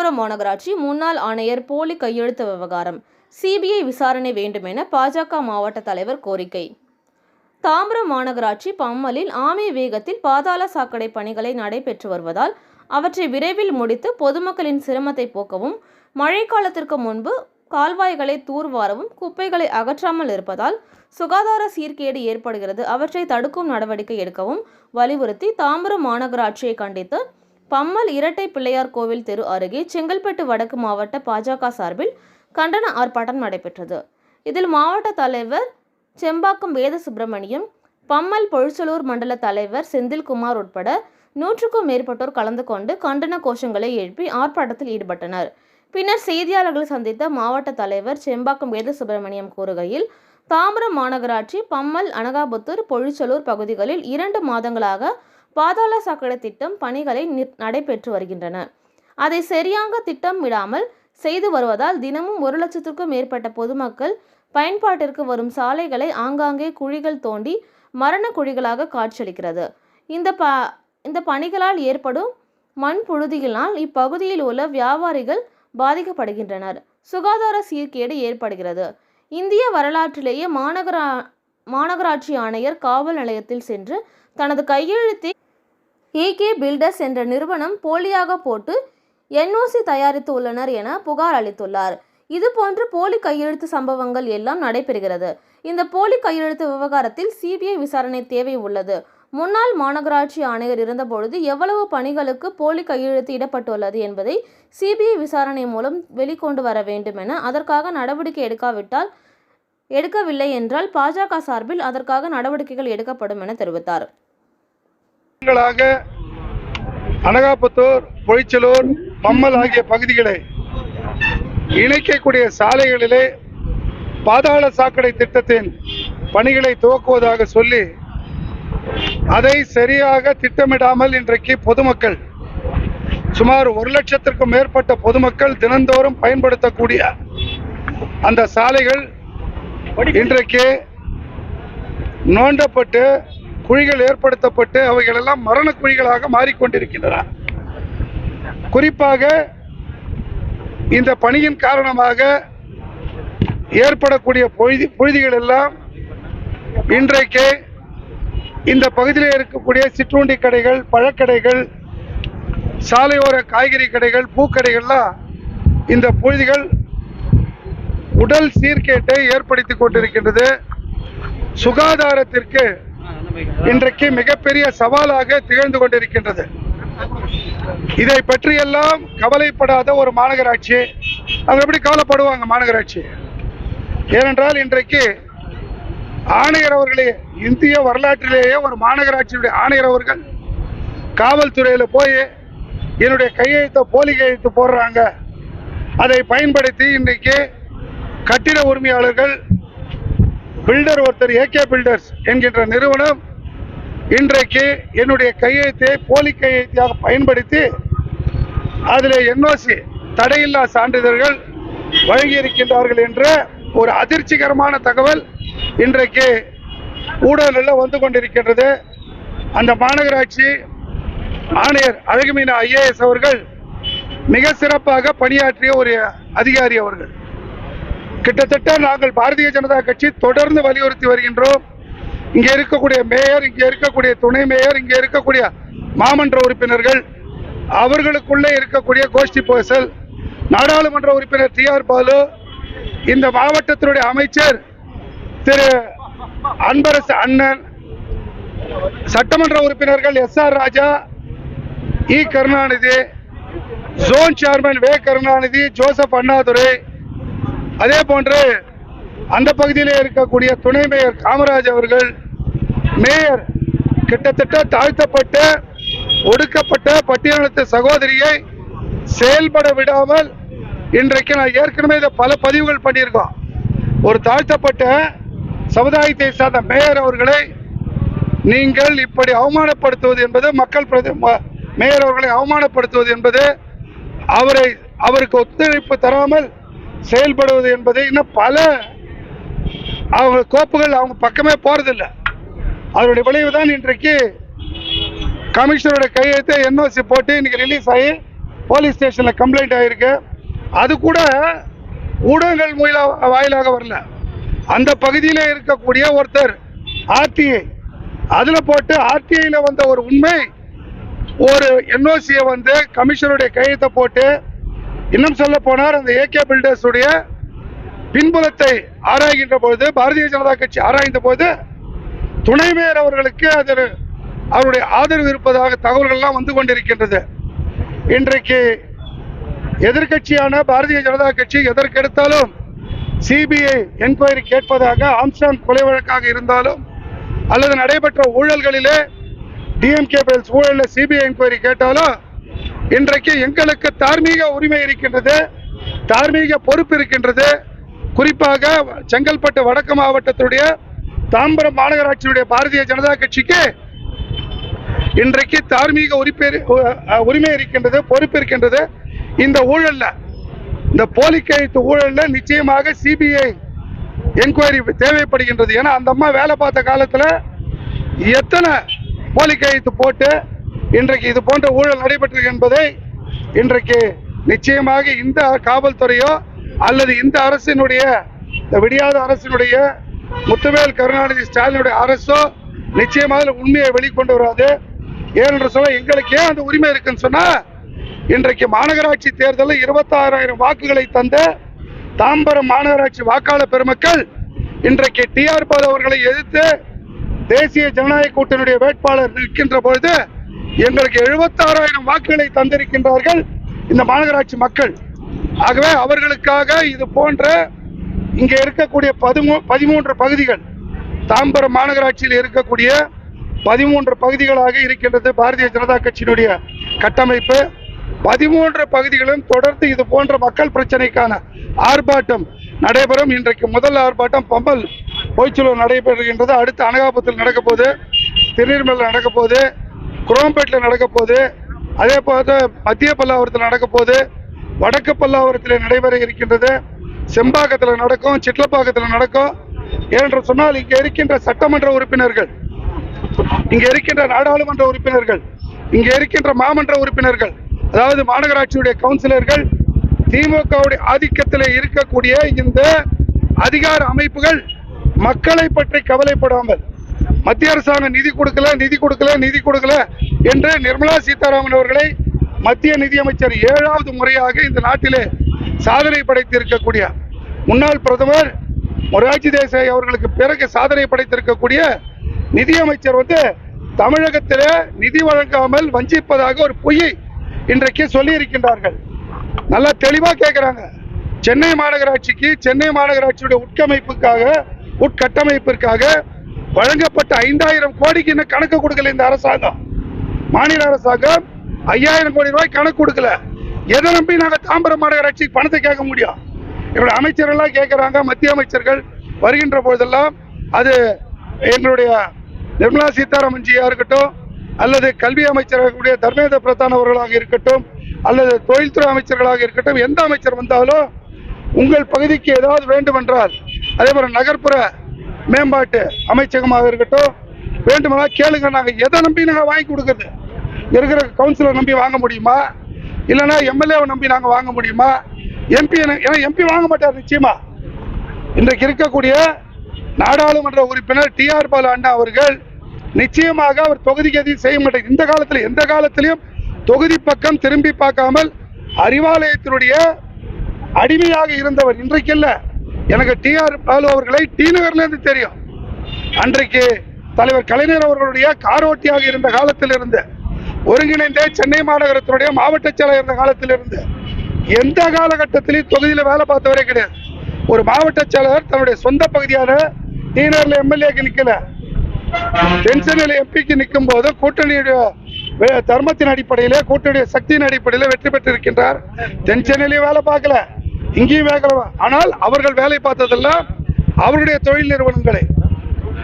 தாம்பரம் மாநகராட்சி முன்னாள் ஆணையர் போலி கையெழுத்து விவகாரம். சிபிஐ விசாரணை வேண்டுமென பாஜக மாவட்ட தலைவர் கோரிக்கை. தாம்பரம் மாநகராட்சி பம்மலில் ஆமை வேகத்தில் பாதாள சாக்கடை பணிகளை நடைபெற்று வருவதால் அவற்றை விரைவில் முடித்து பொதுமக்களின் சிரமத்தை போக்கவும் மழைக்காலத்திற்கு முன்பு கால்வாய்களை தூர்வாரவும் குப்பைகளை அகற்றாமல் இருப்பதால் சுகாதார சீர்கேடு ஏற்படுகிறது அவற்றை தடுக்கும் நடவடிக்கை எடுக்கவும் வலியுறுத்தி தாம்பரம் மாநகராட்சியை கண்டித்து பம்மல் இரட்டை பிள்ளையார் கோவில் தெரு அருகே செங்கல்பட்டு வடக்கு மாவட்ட பாஜக சார்பில் கண்டன ஆர்ப்பாட்டம் நடைபெற்றது. இதில் மாவட்ட தலைவர் செம்பாக்கம் வேத சுப்பிரமணியம் பம்மல் பொழிச்சலூர் மண்டல தலைவர் செந்தில்குமார் உட்பட நூற்றுக்கும் மேற்பட்டோர் கலந்து கொண்டு கண்டன கோஷங்களை எழுப்பி ஆர்ப்பாட்டத்தில் ஈடுபட்டனர். பின்னர் செய்தியாளர்களை சந்தித்த மாவட்ட தலைவர் செம்பாக்கம் வேத சுப்பிரமணியம் கூறுகையில் தாம்பரம் மாநகராட்சி பம்மல் அனகாபுத்தூர் பொழிச்சலூர் பகுதிகளில் இரண்டு மாதங்களாக பாதாள சாக்கடை திட்டம் பணிகளை நி- நடைபெற்று வருகின்றன. அதை சரியாக திட்டமிடாமல் செய்து வருவதால் தினமும் ஒரு லட்சத்திற்கும் மேற்பட்ட பொதுமக்கள் பயன்பாட்டிற்கு வரும் சாலைகளை ஆங்காங்கே குழிகள் தோண்டி மரண குழிகளாக காட்சியளிக்கிறது. இந்த ப இந்த பணிகளால் ஏற்படும் மண் புழுதியினால் இப்பகுதியில் உள்ள வியாபாரிகள் பாதிக்கப்படுகின்றனர். சுகாதார சீர்கேடு ஏற்படுகிறது. இந்திய வரலாற்றிலேயே மாநகரா மாநகராட்சி ஆணையர் காவல் நிலையத்தில் சென்று தனது கையெழுத்தை ஏகே பில்டர்ஸ் என்ற நிறுவனம் போலியாக போட்டு என்ஓசி தயாரித்து உள்ளனர் என புகார் அளித்துள்ளார். இதுபோன்று போலி கையெழுத்து சம்பவங்கள் எல்லாம் நடைபெறுகிறது. இந்த போலி கையெழுத்து விவகாரத்தில் சிபிஐ விசாரணை தேவை உள்ளது. முன்னாள் மாநகராட்சி ஆணையர் இருந்தபொழுது எவ்வளவு பணிகளுக்கு போலி கையெழுத்து இடப்பட்டுள்ளது என்பதை சிபிஐ விசாரணை மூலம் வெளிக்கொண்டு வர வேண்டும் என அதற்காக நடவடிக்கை எடுக்காவிட்டால் எடுக்கவில்லை என்றால் பாஜக சார்பில் அதற்காக நடவடிக்கைகள் எடுக்கப்படும் என தெரிவித்தார். அனகாபத்தூர் பொய்ச்சலூர் பம்மல் ஆகிய பகுதிகளை இணைக்கக்கூடிய சாலைகளிலே பாதாள சாக்கடை திட்டத்தின் பணிகளை துவக்குவதாக சொல்லி அதை சரியாக திட்டமிடாமல் இன்றைக்கு பொதுமக்கள் சுமார் ஒரு லட்சத்திற்கும் மேற்பட்ட பொதுமக்கள் தினந்தோறும் பயன்படுத்தக்கூடிய அந்த சாலைகள் இன்றைக்கு நோண்டப்பட்டு குழிகள் ஏற்படுத்தப்பட்டு அவைகளெல்லாம் மரண குழிகளாக மாறிக்கொண்டிருக்கின்றன. குறிப்பாக இந்த பணியின் காரணமாக ஏற்படக்கூடிய பொழுதி பொழுதிகள் எல்லாம் இன்றைக்கு இந்த பகுதியில் இருக்கக்கூடிய சிற்றுண்டி கடைகள் பழக்கடைகள் சாலையோர காய்கறி கடைகள் பூக்கடைகள்லாம் இந்த புழுதிகள் உடல் சீர்கேட்டை ஏற்படுத்தி கொண்டிருக்கின்றது. சுகாதாரத்திற்கு இன்றைக்கு மிகப்பெரிய சவாலாக திகழ்ந்து கொண்டிருக்கின்றது. இதை பற்றியெல்லாம் கவலைப்படாத ஒரு மாநகராட்சி அவங்க எப்படி கவலைப்படுவாங்க மாநகராட்சி? ஏனென்றால் இன்றைக்கு ஆணையர் அவர்களே இந்திய வரலாற்றிலேயே ஒரு மாநகராட்சியுடைய ஆணையர் அவர்கள் காவல்துறையில் போய் என்னுடைய கையெழுத்தை போலி கையெழுத்து போடுறாங்க. அதை பயன்படுத்தி இன்றைக்கு கட்டிட உரிமையாளர்கள் பில்டர் ஒருத்தர் ஏகே பில்டர்ஸ் என்கின்ற நிறுவனம் இன்றைக்கு என்னுடைய கையெழுத்தை போலி கையெழுத்தியாக பயன்படுத்தி அதில் என்ஓசி தடையில்லா சான்றிதழ்கள் வழங்கியிருக்கின்றார்கள் என்ற ஒரு அதிர்ச்சிகரமான தகவல் இன்றைக்கு ஊடகங்களில் வந்து கொண்டிருக்கின்றது. அந்த மாநகராட்சி ஆணையர் அழகுமீனா ஐஏஎஸ் அவர்கள் மிக சிறப்பாக பணியாற்றிய ஒரு அதிகாரி அவர்கள். கிட்டத்தட்ட நாங்கள் பாரதிய ஜனதா கட்சி தொடர்ந்து வலியுறுத்தி வருகின்றோம். இங்கே இருக்கக்கூடிய மேயர் இங்கே இருக்கக்கூடிய துணை மேயர் இங்கே இருக்கக்கூடிய மாமன்ற உறுப்பினர்கள் அவர்களுக்குள்ளே இருக்கக்கூடிய கோஷ்டி போசல் நாடாளுமன்ற உறுப்பினர் டி ஆர் பாலு இந்த மாவட்டத்தினுடைய அமைச்சர் திரு அன்பரசு அண்ணன் சட்டமன்ற உறுப்பினர்கள் S R Raja E Karunanidhi zone chairman வே கருணாநிதி ஜோசப் அண்ணாதுரை அதே போன்று அந்த பகுதியிலே இருக்கக்கூடிய துணை மேயர் காமராஜ் அவர்கள் மேயர் கிட்டத்தட்ட தாழ்த்தப்பட்ட ஒடுக்கப்பட்ட பட்டியலினத்து சகோதரியை செயல்பட விடாமல் இன்றைக்கு நான் ஏற்கனவே இதை பல பதிவுகள் பண்ணியிருக்கோம். ஒரு தாழ்த்தப்பட்ட சமுதாயத்தை சார்ந்த மேயர் அவர்களை நீங்கள் இப்படி அவமானப்படுத்துவது என்பது மக்கள் பிரதி ம- மேயர் அவர்களை அவமானப்படுத்துவது என்பது அவரை அவருக்கு ஒத்துழைப்பு தராமல் செயல்படுவது என்பது இன்னும் பல அவங்க கோப்புகள் அவங்க பக்கமே போறதில்லை. அதனுடைய விளைவு தான் இன்றைக்கு கமிஷனரோட கையெழுத்தை என்ஓசி போட்டு இன்னைக்கு ரிலீஸ் ஆகி போலீஸ் ஸ்டேஷனில் கம்ப்ளைண்ட் ஆகிருக்கு அது கூட ஊடகங்கள் மூல வாயிலாக வரல. அந்த பகுதியில் இருக்கக்கூடிய ஒருத்தர் ஆர்டிஐ அதில் போட்டு ஆர்டிஐயில் வந்த ஒரு உண்மை ஒரு என்ஓசியை வந்து கமிஷனருடைய கையெழுத்தை போட்டு இன்னும் சொல்ல போனார் அந்த ஏகே பில்டர்ஸ் உடைய பின்புலத்தை ஆராய்கின்ற பொழுது பாரதிய ஜனதா கட்சி ஆராய்ந்த போது துணை மேயர் அவர்களுக்கு அதில் அவருடைய ஆதரவு இருப்பதாக தகவல்கள்லாம் வந்து கொண்டிருக்கின்றது. இன்றைக்கு எதிர்க்கட்சியான பாரதிய ஜனதா கட்சி எதற்கெடுத்தாலும் சிபிஐ என்கொயரி கேட்பதாக ஆம்ஸ்டாங் கொலை வழக்காக இருந்தாலும் அல்லது நடைபெற்ற ஊழல்களிலே டிஎம்கே பேல்ஸ் ஊழலில் சிபிஐ என்கொயரி கேட்டாலும் இன்றைக்கு எங்களுக்கு தார்மீக உரிமை இருக்கின்றது தார்மீக பொறுப்பு இருக்கின்றது. குறிப்பாக செங்கல்பட்டு வடக்கு மாவட்டத்துடைய தாம்பரம் மாநகராட்சியுடைய பாரதிய ஜனதா கட்சிக்கு இன்றைக்கு தார்மீக உரிமை உரிமை இருக்கின்றது பொறுப்பு இருக்கின்றது. இந்த ஊழல்ல இந்த போலி கையெழுத்து ஊழல்ல நிச்சயமாக சிபிஐ என்கொயரி தேவைப்படுகின்றது. ஏன்னா அந்த அம்மா வேலை பார்த்த காலத்தில் எத்தனை போலி கையெழுத்து போட்டு இன்றைக்கு இது போன்ற ஊழல் நடைபெற்றது என்பதை இன்றைக்கு நிச்சயமாக இந்த காவல்துறையோ அல்லது இந்த அரசினுடைய இந்த விடியாத அரசினுடைய முத்துவேல் கருணாநிதி ஸ்டாலினுடைய அரசோ நிச்சயமாக உண்மையை வெளிக்கொண்டு வராது. ஏனென்று சொல்ல எங்களுக்கு ஏன் அந்த உரிமை இருக்குன்னு சொன்னா இன்றைக்கு மாநகராட்சி தேர்தலில் இருபத்தாறாயிரம் வாக்குகளை தந்த தாம்பரம் மாநகராட்சி வாக்காளர் பெருமக்கள் இன்றைக்கு டிஆர் பால் அவர்களை எதிர்த்து தேசிய ஜனநாயக கூட்டணியுடைய வேட்பாளர் நிற்கின்ற பொழுது எங்களுக்கு எழுபத்தாறாயிரம் வாக்குகளை தந்திருக்கின்றார்கள் இந்த மாநகராட்சி மக்கள். ஆகவே அவர்களுக்காக இது போன்ற இங்கே இருக்கக்கூடிய பதிமூ பதிமூன்று பகுதிகள் தாம்பரம் மாநகராட்சியில் இருக்கக்கூடிய பதிமூன்று பகுதிகளாக இருக்கின்றது பாரதிய ஜனதா கட்சியினுடைய கட்டமைப்பு. பதிமூன்று பகுதிகளும் தொடர்ந்து இது போன்ற மக்கள் பிரச்சனைக்கான ஆர்ப்பாட்டம் நடைபெறும். இன்றைக்கு முதல் ஆர்ப்பாட்டம் பம்பல் போய்ச்சலூர் நடைபெறுகின்றது. அடுத்து அனகாபுத்தில் நடக்க போகுது திருநீர்மலையில் நடக்க குரோம்பேட்டில் நடக்க போது அதே போல மத்திய பல்லாவரத்தில் நடக்க போது வடக்கு பல்லாவரத்தில் நடைபெற இருக்கின்றது. செம்பாக்கத்தில் நடக்கும் சிட்லப்பாக்கத்தில் நடக்கும். ஏனென்று சொன்னால் இங்கே இருக்கின்ற சட்டமன்ற உறுப்பினர்கள் இங்கே இருக்கின்ற நாடாளுமன்ற உறுப்பினர்கள் இங்கே இருக்கின்ற மாமன்ற உறுப்பினர்கள் அதாவது மாநகராட்சியுடைய கவுன்சிலர்கள் திமுகவுடைய ஆதிக்கத்தில் இருக்கக்கூடிய இந்த அதிகார அமைப்புகள் மக்களை பற்றி கவலைப்படாமல் மத்திய அரசாங்கம் நிதி கொடுக்கல நிதி கொடுக்கல நிதி கொடுக்கல என்று நிர்மலா சீதாராமன் அவர்களை மத்திய நிதியமைச்சர் ஏழாவது முறையாக இந்த நாட்டிலே சாதனை படைத்திருக்கக்கூடிய முன்னாள் பிரதமர் மொராஜி தேசாய் அவர்களுக்கு பிறகு சாதனை படைத்திருக்கக்கூடிய நிதியமைச்சர் வந்து தமிழகத்தில் நிதி வழங்காமல் வஞ்சிப்பதாக ஒரு பொய்யை இன்றைக்கு சொல்லி இருக்கின்றார்கள் நல்லா தெளிவாக கேட்குறாங்க சென்னை மாநகராட்சிக்கு சென்னை மாநகராட்சியுடைய உட்கமைப்புக்காக உட்கட்டமைப்பிற்காக வழங்கப்பட்ட ஐந்தாயிரம் கோடிக்கு இன்னும் கணக்கு கொடுக்கல இந்த அரசாங்கம். மாநில அரசாங்கம் ஐயாயிரம் கோடி ரூபாய் கணக்கு கொடுக்கல. எதை நம்பி நாங்கள் தாம்பரம் மாநகராட்சி பணத்தை கேட்க முடியும்? என்னுடைய அமைச்சர்கள்லாம் கேட்குறாங்க. மத்திய அமைச்சர்கள் வருகின்ற பொழுதெல்லாம் அது எங்களுடைய நிர்மலா சீதாராமன் இருக்கட்டும் அல்லது கல்வி அமைச்சராகக்கூடிய தர்மேந்திர பிரதான் அவர்களாக இருக்கட்டும் அல்லது தொழில்துறை அமைச்சர்களாக இருக்கட்டும் எந்த அமைச்சர் வந்தாலும் உங்கள் பகுதிக்கு ஏதாவது வேண்டுமென்றால் அதே மாதிரி நகர்ப்புற மேம்பாட்டு அமைச்சகமாக இருக்கட்டும் வேண்டுமானால் கேளுங்க நாங்கள் எதை நம்பி நாங்கள் வாங்கி கொடுக்குறது? இருக்கிற கவுன்சிலர் நம்பி வாங்க முடியுமா? இல்லைன்னா எம்எல்ஏவை நம்பி நாங்கள் வாங்க முடியுமா? எம்பி ஏன்னா எம்பி வாங்க மாட்டார் நிச்சயமா. இன்றைக்கு இருக்கக்கூடிய நாடாளுமன்ற உறுப்பினர் டி ஆர் பாலு அண்ணா அவர்கள் நிச்சயமாக அவர் தொகுதிக்கு எதையும் செய்ய மாட்டார். இந்த காலத்தில் எந்த காலத்திலையும் தொகுதி பக்கம் திரும்பி பார்க்காமல் அறிவாலயத்தினுடைய அடிமையாக இருந்தவர் இன்றைக்கு இல்லை. எனக்கு டி ஆர் பாலு அவர்களை டி நகர்லேருந்து தெரியும். அன்றைக்கு தலைவர் கலைஞர் அவர்களுடைய காரோட்டியாக இருந்த காலத்திலிருந்து ஒருங்கிணைந்த சென்னை மாநகரத்தினுடைய மாவட்ட செயலாளர் இருந்த காலத்திலிருந்து எந்த காலகட்டத்திலையும் தொகுதியில் வேலை பார்த்தவரே கிடையாது. ஒரு மாவட்ட செயலாளர் தன்னுடைய சொந்த பகுதியான டீனர்ல எம்எல்ஏக்கு நிக்கல. தென்சென்னையில் எம்பிக்கு நிற்கும் போது கூட்டணியுடைய தர்மத்தின் அடிப்படையிலே கூட்டணியுடைய சக்தியின் அடிப்படையில் வெற்றி பெற்றிருக்கின்றார். தென் சென்னையிலேயும் வேலை பார்க்கல. இங்கேயும் வேலை ஆனால் அவர்கள் வேலை பார்த்ததெல்லாம் அவருடைய தொழில் நிறுவனங்களை.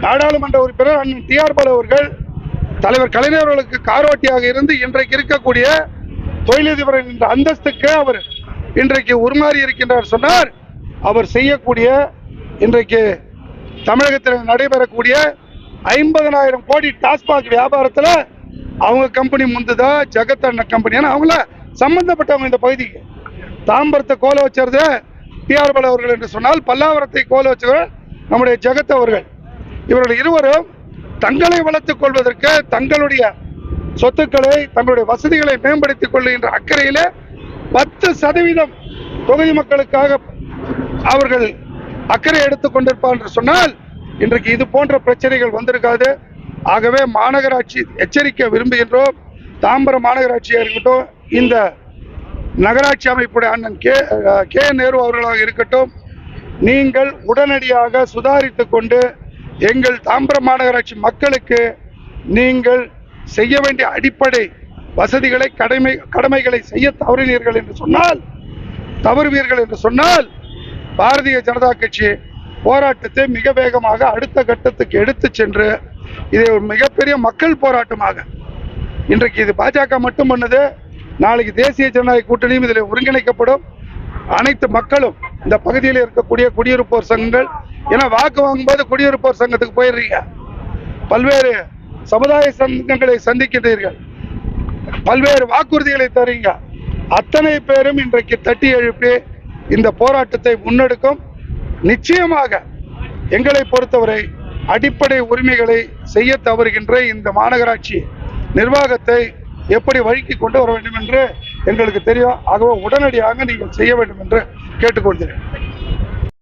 நாடாளுமன்ற உறுப்பினர் அண்ணன் டி ஆர் பாலு அவர்கள் தலைவர் கலைஞர் அவர்களுக்கு காரோட்டியாக இருந்து இன்றைக்கு இருக்கக்கூடிய தொழிலதிபர் என்ற அந்தஸ்துக்கு அவர் இன்றைக்கு உருமாறி இருக்கின்றார் சொன்னார். அவர் செய்யக்கூடிய இன்றைக்கு தமிழகத்தில் நடைபெறக்கூடிய ஐம்பதனாயிரம் கோடி டாஸ்மாக் வியாபாரத்தில் அவங்க கம்பெனி முந்துதா ஜெகத் அண்ணன் கம்பெனி ஏன்னா அவங்கள சம்பந்தப்பட்டவங்க இந்த பகுதிக்கு. தாம்பரத்தை கோல வச்சது டிஆர் அவர்கள் என்று சொன்னால் பல்லாவரத்தை கோல வச்சவர் நம்முடைய ஜெகத் அவர்கள். இவர்கள் இருவரும் தங்களை வளர்த்துக் கொள்வதற்கு தங்களுடைய சொத்துக்களை தங்களுடைய வசதிகளை மேம்படுத்திக் கொள்ளுகின்ற அக்கறையில பத்து சதவீதம் தொகுதி மக்களுக்காக அவர்கள் அக்கறை எடுத்துக் கொண்டிருப்பார் என்று சொன்னால் இன்றைக்கு இது போன்ற பிரச்சனைகள் வந்திருக்காது. ஆகவே மாநகராட்சி எச்சரிக்க விரும்புகின்றோம். தாம்பரம் மாநகராட்சியாக இருக்கட்டும் இந்த நகராட்சி அமைப்புடைய அண்ணன் கே கே நேரு அவர்களாக இருக்கட்டும் நீங்கள் உடனடியாக சுதாரித்து கொண்டு எங்கள் தாம்பரம் மாநகராட்சி மக்களுக்கு நீங்கள் செய்ய வேண்டிய அடிப்படை வசதிகளை கடமை கடமைகளை செய்ய தவறினீர்கள் என்று சொன்னால் தவறுவீர்கள் என்று சொன்னால் பாரதிய ஜனதா கட்சி போராட்டத்தை மிக வேகமாக அடுத்த கட்டத்துக்கு எடுத்து சென்று இதை ஒரு மிகப்பெரிய மக்கள் போராட்டமாக இன்றைக்கு இது பாஜக மட்டும் பண்ணது. நாளைக்கு தேசிய ஜனநாயக கூட்டணியும் இதில் ஒருங்கிணைக்கப்படும். அனைத்து மக்களும் இந்த பகுதியில் இருக்கக்கூடிய குடியிருப்போர் சங்கங்கள் ஏன்னா வாக்கு வாங்கும்போது குடியிருப்போர் சங்கத்துக்கு போயிடுறீங்க. பல்வேறு சமுதாய சங்கங்களை சந்திக்கின்றீர்கள். பல்வேறு வாக்குறுதிகளை தரீங்க. அத்தனை பேரும் இன்றைக்கு தட்டி எழுப்பி இந்த போராட்டத்தை முன்னெடுக்கும். நிச்சயமாக எங்களை பொறுத்தவரை அடிப்படை உரிமைகளை செய்ய தவறுகின்ற இந்த மாநகராட்சி நிர்வாகத்தை எப்படி வழிக்கு கொண்டு வர வேண்டும் என்று எங்களுக்கு தெரியும். ஆகவே உடனடியாக நீங்கள் செய்ய வேண்டும் என்று கேட்டுக்கொள்கிறேன்.